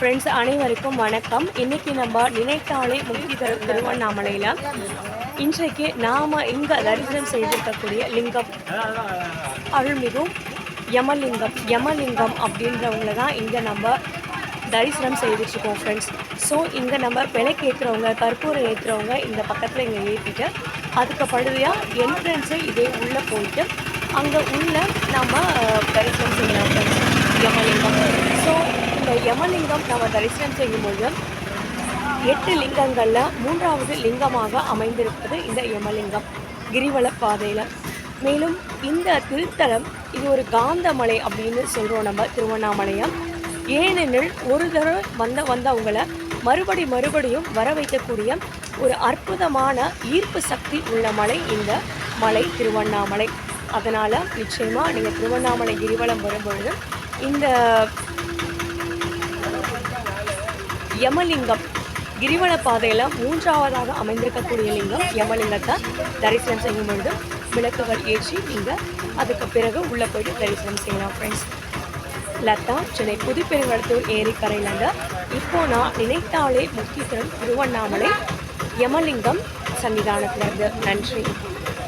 Friends அனைவருக்கும் வணக்கம். இன்னைக்கு நம்ம நினைத்தாலே முக்தி தரும் திருவண்ணாமலையில். இன்றைக்கு நாம் இங்கே தரிசனம் செய்திருக்கக்கூடிய லிங்கம். அருள்மிகு யமலிங்கம். யமலிங்கம் அப்படின்றவங்கள தான் இங்கே நம்ம தரிசனம் செய்துட்ருக்கோம் ஃப்ரெண்ட்ஸ் ஸோ இங்கே நம்ம விலைக்கு ஏற்றுறவங்க கற்பூரம் ஏற்றுறவங்க இந்த பக்கத்தில் இங்கே ஏற்றிட்டு அதுக்கு படுதியாக என்ட்ரன்ஸு இதே உள்ளே போயிட்டு அங்கே உள்ள நம்ம அஹ், தரிசனம் செய்யலாம் ஃப்ரெண்ட்ஸ் யமலிங்கம் ஸோ இந்த யமலிங்கம் நம்ம தரிசனம் செய்யும்போது எட்டு லிங்கங்களில் மூன்றாவது லிங்கமாக அமைந்திருப்பது இந்த யமலிங்கம் கிரிவல பாதையில். மேலும் இந்த திருத்தலம் இது ஒரு காந்தமலை அப்படின்னு சொல்கிறோம் நம்ம திருவண்ணாமலையை. ஏனெனில் ஒரு தடவை வந்த வந்தவங்களை மறுபடி மறுபடியும் வர வைக்கக்கூடிய ஒரு அற்புதமான ஈர்ப்பு சக்தி உள்ள மலை இந்த மலை திருவண்ணாமலை. அதனால் நிச்சயமாக நீங்கள் திருவண்ணாமலை கிரிவலம் வரும்பொழுது இந்த யமலிங்கம். கிரிவன பாதையில் மூன்றாவதாக அமைந்திருக்கக்கூடிய லிங்கம் யமலிங்கத்தை தரிசனம் செய்யும் பொழுது விளக்குகள் ஏற்றி நீங்கள் அதுக்கு பிறகு உள்ளே போயிட்டு தரிசனம் செய்யலாம் ஃப்ரெண்ட்ஸ் லதா சென்னை புதுப்பெருங்கடத்தூர் ஏரிக்கரையிலிருந்து இப்போ நான் நினைத்தாலே முக்கியத்துவம் திருவண்ணாமலை யமலிங்கம் சன்னிதானத்திலிருந்து. நன்றி.